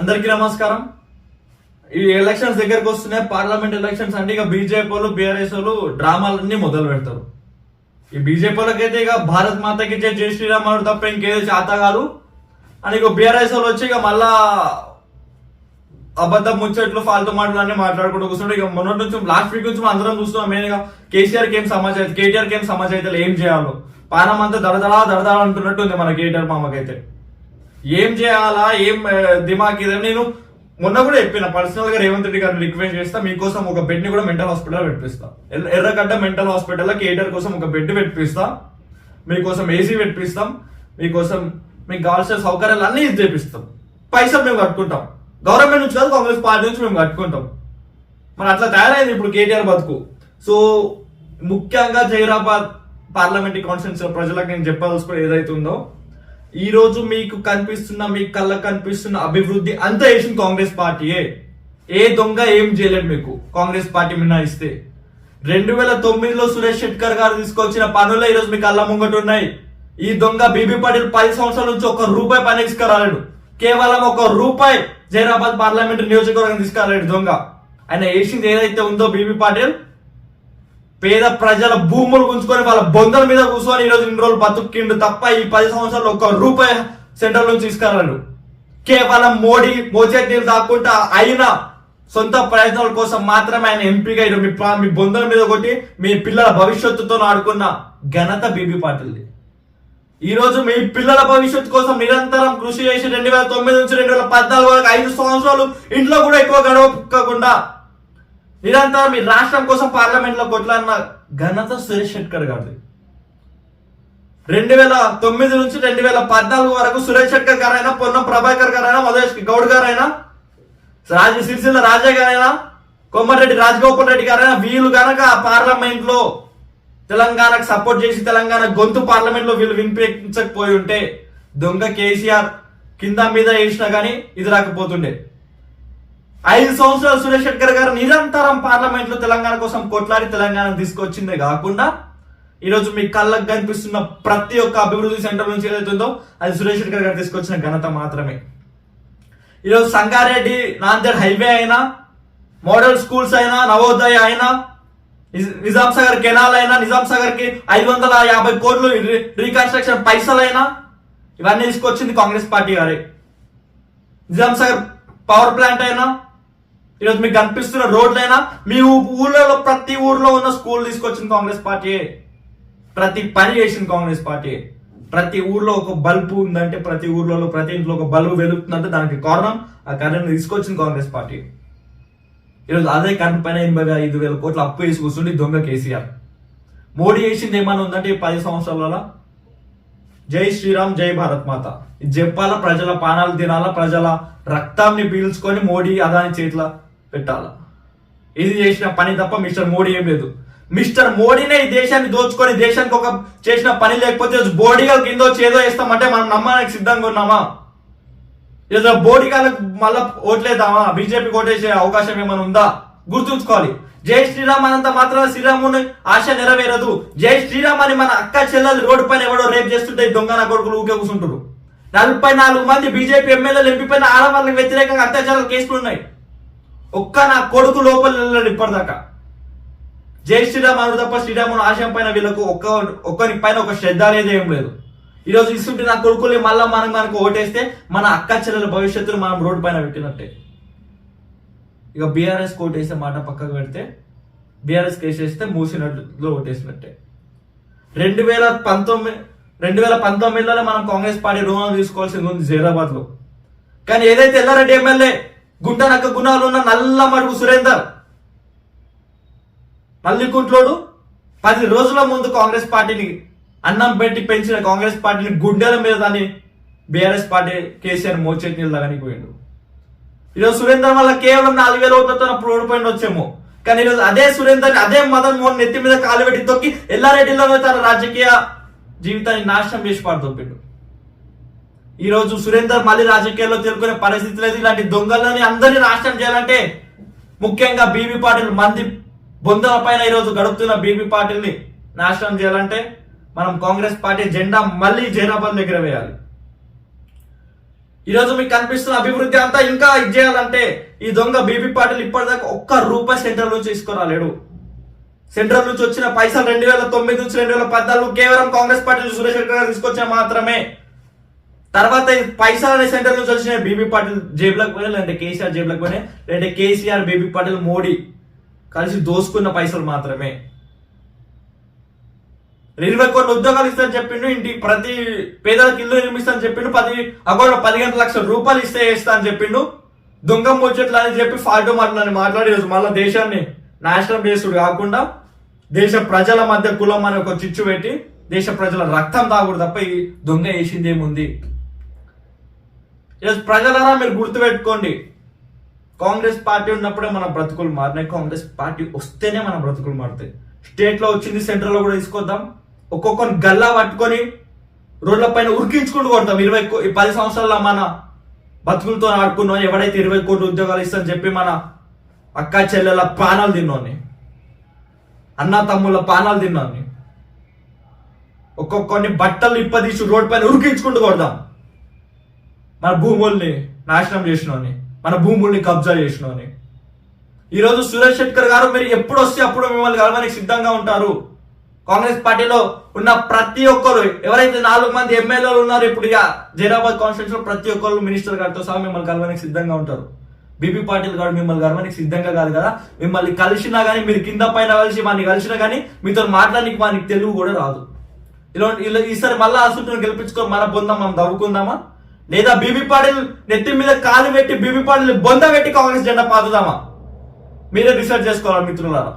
అందరికీ నమస్కారం. ఈ ఎలక్షన్స్ దగ్గరకు వస్తున్నాయి. పార్లమెంట్ ఎలక్షన్స్ అంటే ఇక బీజేపీ వాళ్ళు బీఆర్ఎస్ వాళ్ళు డ్రామాలన్నీ మొదలు పెడతారు. ఈ బీజేపీ వాళ్ళకైతే ఇక భారత్ మాతకి జై జై శ్రీరామ్ అని తప్ప ఇంకేదో చేత కాదు అని ఇక బీఆర్ఎస్ వాళ్ళు వచ్చి ఇక మళ్ళా అబద్ధ ముచ్చట్లు ఫాల్తు మాటలు అన్ని మాట్లాడుకుంటూ కూర్చుంటే ఇక మొన్నటి నుంచి లాస్ట్ వీక్ నుంచి అందరం చూస్తున్నాం. మెయిన్గా కేసీఆర్కి ఏం సమాచారం కేటీఆర్కి ఏం సమాచారం ఏం చేయాలో. పానం అంతా దడదడా దడదడా అంటున్నట్టు ఉంది మన కేటీఆర్ మామకైతే. ఏం చేయాలా? ఏం ఆ, దిమాగ్ ఇది? అని నేను మొన్న కూడా చెప్పిన పర్సనల్గా రేవంత్ రెడ్డి గారు రిక్వెస్ట్ చేస్తా మీకోసం ఒక బెడ్ని కూడా మెంటల్ హాస్పిటల్ పెట్టిస్తా. ఎర్రగడ్డ మెంటల్ హాస్పిటల్ కేటర్ కేటీఆర్ కోసం ఒక బెడ్ పెట్టిస్తా. మీకోసం ఏసీ పెట్టిస్తాం. మీకోసం మీకు కావాల్సిన సౌకర్యాలు అన్ని ఇది చేపిస్తాం. పైసలు మేము కట్టుకుంటాం. గవర్నమెంట్ నుంచి కాదు కాంగ్రెస్ పార్టీ నుంచి మేము కట్టుకుంటాం. మరి అట్లా తయారైంది ఇప్పుడు కేటీఆర్ బతుకు. సో ముఖ్యంగా జైరాబాద్ పార్లమెంటరీ కాన్స్టిట్యూన్స్ ప్రజలకు నేను చెప్పాల్సిన ఏదైతే ఉందో ఈ రోజు మీకు కనిపిస్తున్న మీ కళ్ళకు కనిపిస్తున్న అభివృద్ధి అంతా వేసింది కాంగ్రెస్ పార్టీయే. ఏ దొంగ ఏం చేయలేదు మీకు కాంగ్రెస్ పార్టీ మినహాయిస్తే. రెండు వేల తొమ్మిదిలో సురేష్ శెట్కర్ గారు తీసుకొచ్చిన పనులే ఈరోజు మీకు కళ్ళ ముంగట ఉన్నాయి. ఈ దొంగ బీబీ పాటిల్ పది సంవత్సరాల నుంచి ఒక రూపాయి పని తీసుకురాలేడు. కేవలం ఒక రూపాయి జైరాబాద్ పార్లమెంట్ నియోజకవర్గం తీసుకురాలేడు దొంగ. ఆయన వేసింది ఏదైతే ఉందో బీబీ పాటిల్ పేద ప్రజల భూములు గుంజుకొని వాళ్ళ బొందల మీద కూర్చొని ఈరోజు ఇన్ని రోజులు బతుక్కిండు తప్ప ఈ పది సంవత్సరాలు ఒక్క రూపాయి సెంటర్ నుంచి తీసుకురాడు కేవలం మోడీ మోచేతీలు దాక్కుంటా అయినా సొంత ప్రయత్నాల కోసం మాత్రమే ఆయన ఎంపీగా ఇరు మీ మీ బొందల మీద కొట్టి మీ పిల్లల భవిష్యత్తుతో ఆడుకున్న ఘనత బీబీ పాటిల్ది. ఈ రోజు మీ పిల్లల భవిష్యత్తు కోసం నిరంతరం కృషి చేసి రెండు వేల తొమ్మిది నుంచి రెండు వేల పద్నాలుగు వరకు ఐదు సంవత్సరాలు ఇంట్లో కూడా ఎక్కువ గడవకుండా ఇదంతా మీ రాష్ట్రం కోసం పార్లమెంట్లో కొట్లాడిన ఘనత సురేష్ షెట్కర్ గారిది. రెండు వేల తొమ్మిది నుంచి రెండు వేల పద్నాలుగు వరకు సురేష్ షెట్కర్ గారైనా పొన్నం ప్రభాకర్ గారైనా మధేష్ గౌడ్ గారైనా రాజ సిరిసిల్ల రాజా గారైనా కొమ్మరెడ్డి రాజగోపాల్ రెడ్డి గారైనా వీళ్ళు గనక పార్లమెంట్లో తెలంగాణకు సపోర్ట్ చేసి తెలంగాణ గొంతు పార్లమెంట్లో వీళ్ళు వినిపించకపోయి ఉంటే దొంగ కేసీఆర్ కింద మీద వేసినా కానీ ఇది రాకపోతుండే. ఐదు సంవత్సరాలు సురేష్ శెట్కర్ గారు నిరంతరం పార్లమెంట్లో తెలంగాణ కోసం కొట్లాడి తెలంగాణ తీసుకొచ్చిందే కాకుండా ఈరోజు మీ కళ్ళకు కనిపిస్తున్న ప్రతి ఒక్క అభివృద్ధి సెంటర్ నుంచి ఏదైతుందో అది సురేష్ శెట్కర్ గారు తీసుకొచ్చిన ఘనత మాత్రమే. ఈరోజు సంగారెడ్డి నాందేడ్ హైవే అయినా మోడల్ స్కూల్స్ అయినా నవోదయ అయినా నిజ- నిజాం సాగర్ కెనాల్ అయినా నిజాం సాగర్కి ఐదు వందల యాభై కోట్లు రీకన్స్ట్రక్షన్ పైసలైనా ఇవన్నీ తీసుకొచ్చింది కాంగ్రెస్ పార్టీ గారే. నిజాం సాగర్ పవర్ ప్లాంట్ అయినా ఈరోజు మీకు కనిపిస్తున్న రోడ్లైనా మీ ఊళ్ళలో ప్రతి ఊర్లో ఉన్న స్కూల్ తీసుకొచ్చింది కాంగ్రెస్ పార్టీ. ప్రతి పని చేసిన కాంగ్రెస్ పార్టీ. ప్రతి ఊర్లో ఒక బల్బు ఉందంటే ప్రతి ఊర్లలో ప్రతి ఇంట్లో ఒక బల్బు వెలుగుతుందంటే దానికి కారణం ఆ కరెంట్ తీసుకొచ్చింది కాంగ్రెస్ పార్టీ. ఈరోజు అదే కరెంట్ పైన ఎనభై ఐదు వేల కోట్లు అప్పు వేసి కూర్చుండి దొంగ కేసీఆర్. మోడీ చేసింది ఏమైనా ఉందంటే ఈ పది సంవత్సరాల జై శ్రీరామ్ జై భారత్ మాత. ఇది చెప్పాలా? ప్రజల పానాలు తినాలా? ప్రజల రక్తాన్ని పీల్చుకొని మోడీ అదాని చేతిలో పెట్టాల? ఇది చేసిన పని తప్ప మిస్టర్ మోడీ ఏం లేదు. మిస్టర్ మోడీనే ఈ దేశాన్ని దోచుకొని దేశానికి ఒక చేసిన పని లేకపోతే బోడీగా కింద వచ్చి ఏదో వేస్తామంటే మనం నమ్మడానికి సిద్ధంగా ఉన్నామా? ఏదో బోడీగాలకు మళ్ళా ఓట్లేద్దామా? బీజేపీ ఓటేసే అవకాశం ఏమైనా ఉందా? గుర్తుంచుకోవాలి. జై శ్రీరామ్ అనంత మాత్రం శ్రీరాముని ఆశ నెరవేరదు. జై శ్రీరామ్ అని మన అక్క చెల్లెలు రోడ్డు పైన ఎవడో రేపు చేస్తుంటే దొంగన దొంగ నా కొడుకులు ఊకే కూర్చుంటారు నలభై నాలుగు మంది బీజేపీ ఎమ్మెల్యేలు ఎంపీ పైన ఆడవాళ్ళకి వ్యతిరేకంగా అత్యాచారాలు కేసులు ఉన్నాయి. ఒక్క నా కొడుకు లోపల వెళ్ళాడు ఇప్పటిదాకా. జై శ్రీరామ్ అను తప్ప శ్రీరాముని ఆశయం పైన వీళ్ళకు ఒక్క ఒక్కరి పైన ఒక శ్రద్ధ అనేది ఏం లేదు. ఈరోజు ఇస్తుంటే నా కొడుకుని మళ్ళీ మనం మనకు ఓటేస్తే మన అక్క చెల్లెల భవిష్యత్తును మనం రోడ్డు పైన పెట్టినట్టే. ఇక బీఆర్ఎస్ ఓటేస్తే మాట పక్కకు పెడితే బీఆర్ఎస్ కేసేస్తే మూసినట్లు ఓటేసినట్టే. రెండు వేల పంతొమ్మిది రెండు వేల పంతొమ్మిదిలోనే మనం కాంగ్రెస్ పార్టీ రుణాలు తీసుకోవాల్సింది ఉంది జైరాబాద్లో. కానీ ఏదైతే ఎల్లారెడ్డి ఎమ్మెల్యే గుంటనక్క గుణాలు ఉన్న నల్ల మడుగు సురేందర్. మల్లికుంట్లోడు పది రోజుల ముందు కాంగ్రెస్ పార్టీని అన్నం పెట్టి పెంచిన కాంగ్రెస్ పార్టీని గుండెల మీద దాన్ని బీఆర్ఎస్ పార్టీ కేసీఆర్ మోచేతి నీళ్ళు పోయిండు ఈరోజు సురేందర్ వల్ల కేవలం నాలుగు వేల ఓట్లతో ఓడిపోయింది వచ్చేమో. కానీ ఈరోజు అదే సురేందర్ అదే మదన్ మోహన్ నెత్తి మీద కాలు పెట్టి తొక్కి ఎల్లారెడ్డిలో తన రాజకీయ జీవితాన్ని నాశనం చేసి పాడు తొప్పిండు రోజు సురేందర్ మళ్ళీ రాజకీయాల్లో తెలుకునే పరిస్థితి లేదు. ఇలాంటి దొంగలని అందరినీ నాశనం చేయాలంటే ముఖ్యంగా బీబీ పాటిల్ మంది బొందల పైన ఈరోజు గడుపుతున్న బీబీ పాటిల్ని నాశనం చేయాలంటే మనం కాంగ్రెస్ పార్టీ జెండా మళ్ళీ జైనాబాద్ దగ్గర వేయాలి. ఈరోజు మీకు కనిపిస్తున్న అభివృద్ధి అంతా ఇంకా ఇది చేయాలంటే ఈ దొంగ బీబీ పాటిల్ ఇప్పటిదాకా ఒక్క రూపాయి సెంట్రల్ నుంచి తీసుకురాలేడు సెంట్రల్ నుంచి వచ్చిన పైసలు రెండు వేల తొమ్మిది నుంచి రెండు వేల పద్నాలుగు కేవలం కాంగ్రెస్ పార్టీ సురేష్ రెడ్డి గారు తీసుకొచ్చా మాత్రమే తర్వాత ఈ పైసలు అనే సెంటర్ నుంచి వచ్చిన బీబీ పాటిల్ జేబులకు పోయినా లేదంటే కేసీఆర్ జేబులకు పోయినా లేదంటే కేసీఆర్ బీబీ పాటిల్ మోడీ కలిసి దోసుకున్న పైసలు మాత్రమే. ఇరవై కోట్ల ఉద్యోగాలు ఇస్తానని చెప్పిండు ఇంటి ప్రతి పేదలకు ఇల్లు నిర్మిస్తానని చెప్పిండు పది అకౌంట్ పదిహేను లక్షల రూపాయలు ఇస్తే వేస్తా అని చెప్పిండు. దొంగ ముచ్చట్లు అని చెప్పి ఫాల్టో మాటలని మాట్లాడి ఈరోజు మళ్ళీ దేశాన్ని నాశనం చేసుడు కాకుండా దేశ ప్రజల మధ్య కులం అని ఒక చిచ్చు పెట్టి దేశ ప్రజల రక్తం తాగుడు తప్ప ఈ దొంగ వేసింది ఏముంది ప్రజలరా మీరు గుర్తుపెట్టుకోండి. కాంగ్రెస్ పార్టీ ఉన్నప్పుడే మన బ్రతుకులు మారినాయి. కాంగ్రెస్ పార్టీ వస్తేనే మన బ్రతుకులు మారుతాయి. స్టేట్లో వచ్చింది సెంట్రల్లో కూడా తీసుకొద్దాం. ఒక్కొక్కరిని గల్లా పట్టుకొని రోడ్ల పైన ఉరికించుకుంటూ కొడతాం. ఇరవై పది సంవత్సరాల మన బతుకులతో ఆడుకున్నాం ఎవడైతే ఇరవై కోట్ల ఉద్యోగాలు ఇస్తామని చెప్పి మన అక్క చెల్లెల ప్రాణాలు తిన్నోని అన్న తమ్ముళ్ళ ప్రాణాలు తిన్నోని ఒక్కొక్కరిని బట్టలు ఇప్పదీసి రోడ్ పైన ఉరికించుకుంటూ కొడదాం. మన భూముల్ని నాశనం చేసినోని మన భూముల్ని కబ్జా చేసినోని ఈరోజు సురేష్ శెట్కర్ గారు మీరు ఎప్పుడు వస్తే అప్పుడు మిమ్మల్ని కలవడానికి సిద్ధంగా ఉంటారు. కాంగ్రెస్ పార్టీలో ఉన్న ప్రతి ఒక్కరు ఎవరైతే నాలుగు మంది ఎమ్మెల్యేలు ఉన్నారో ఇప్పుడు ఇక జైరాబాద్ కాన్స్టిట్యూషన్లో ప్రతి ఒక్కరు మినిస్టర్ గారితో సహా మిమ్మల్ని కలవడానికి సిద్ధంగా ఉంటారు. బీపీ పాటిల్ గారు మిమ్మల్ని కలవడానికి సిద్ధంగా కాదు కదా? మిమ్మల్ని కలిసినా కానీ మీరు కింద పైన కలిసి వాడిని కలిసినా కానీ మీతో మాట్లాడడానికి వానికి తెలుగు కూడా రాదు. ఇలా ఈసారి మళ్ళీ అసలు గెలిపించుకొని మన బొందాం మనం దవ్వుకుందామా లేదా బీబీ పాటిల్ నెత్తి మీద కాలు పెట్టి బీబీ పాటిల్ బొంద పెట్టి కాంగ్రెస్ జెండా పాతుదామా మీరే డిసైడ్ చేసుకోవాలి మిత్రులారా?